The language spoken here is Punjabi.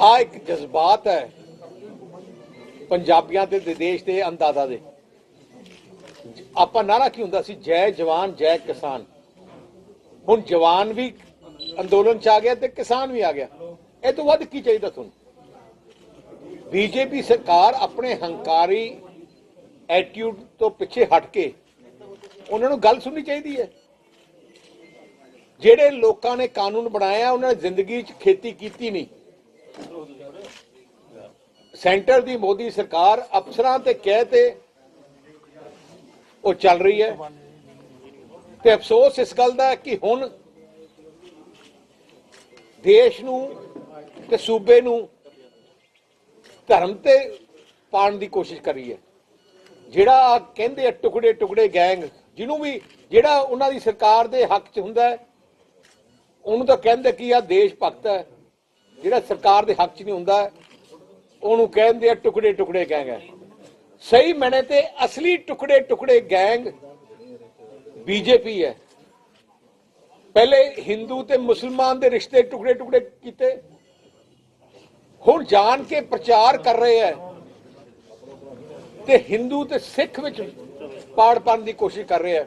ਆ ਇੱਕ ਜਜ਼ਬਾਤ ਹੈ ਪੰਜਾਬੀਆਂ ਦੇ ਦੇਸ਼ ਦੇ ਅੰਦਾਜ਼ਾ ਦੇ। ਆਪਾਂ ਨਾਰਾ ਕੀ ਹੁੰਦਾ ਸੀ? ਜੈ ਜਵਾਨ, ਜੈ ਕਿਸਾਨ। ਹੁਣ ਜਵਾਨ ਵੀ ਅੰਦੋਲਨ ਚ ਆ ਗਿਆ ਤੇ ਕਿਸਾਨ ਵੀ ਆ ਗਿਆ। ਇਹ ਤੋਂ ਵੱਧ ਕੀ ਚਾਹੀਦਾ ਤੁਹਾਨੂੰ? ਬੀਜੇਪੀ ਸਰਕਾਰ ਆਪਣੇ ਹੰਕਾਰੀ ਐਟੀਟਿਊਡ ਤੋਂ ਪਿੱਛੇ ਹਟ ਕੇ ਉਹਨਾਂ ਨੂੰ ਗੱਲ ਸੁਣਨੀ ਚਾਹੀਦੀ ਹੈ। ਜਿਹੜੇ ਲੋਕਾਂ ਨੇ ਕਾਨੂੰਨ ਬਣਾਇਆ ਉਹਨਾਂ ਨੇ ਜ਼ਿੰਦਗੀ 'ਚ ਖੇਤੀ ਕੀਤੀ ਨਹੀਂ। ਸੈਂਟਰ ਦੀ ਮੋਦੀ ਸਰਕਾਰ ਅਫਸਰਾਂ ਤੇ ਕਹਿ ਤੇ ਉਹ ਚੱਲ ਰਹੀ ਹੈ। ਤੇ ਅਫਸੋਸ ਇਸ ਗੱਲ ਦਾ ਕਿ ਹੁਣ ਦੇਸ਼ ਨੂੰ ਤੇ ਸੂਬੇ ਨੂੰ ਧਰਮ ਤੇ ਪਾਣ ਦੀ ਕੋਸ਼ਿਸ਼ ਕਰ ਰਹੀ ਹੈ। ਜਿਹੜਾ ਆਹ ਕਹਿੰਦੇ ਆ ਟੁਕੜੇ ਟੁਕੜੇ ਗੈਂਗ, ਜਿਹਨੂੰ ਵੀ ਜਿਹੜਾ ਉਹਨਾਂ ਦੀ ਸਰਕਾਰ ਦੇ ਹੱਕ 'ਚ ਹੁੰਦਾ ਉਹਨੂੰ ਤਾਂ ਕਹਿੰਦੇ ਕਿ ਆ ਦੇਸ਼ ਭਗਤ ਹੈ। ਜਿਹੜਾ ਸਰਕਾਰ ਦੇ ਹੱਕ 'ਚ ਨਹੀਂ ਹੁੰਦਾ ਉਹਨੂੰ ਕਹਿੰਦੇ ਆ, ਟੁਕੜੇ ਟੁਕੜੇ ਗੈਂਗ ਹੈ। ਸਹੀ ਮੈਨੇ ਤੇ ਅਸਲੀ ਟੁਕੜੇ ਟੁਕੜੇ ਗੈਂਗ ਬੀਜੇਪੀ ਹੈ। ਪਹਿਲੇ ਹਿੰਦੂ ਤੇ ਮੁਸਲਮਾਨ ਦੇ ਰਿਸ਼ਤੇ ਟੁਕੜੇ ਟੁਕੜੇ ਕੀਤੇ। ਹੁਣ ਜਾਣ ਕੇ ਪ੍ਰਚਾਰ ਕਰ ਰਹੇ ਹੈ। ਤੇ ਹਿੰਦੂ ਤੇ ਸਿੱਖ ਵਿੱਚ ਪਾੜ ਪਾਉਣ ਦੀ ਕੋਸ਼ਿਸ਼ ਕਰ ਰਹੇ ਹੈ।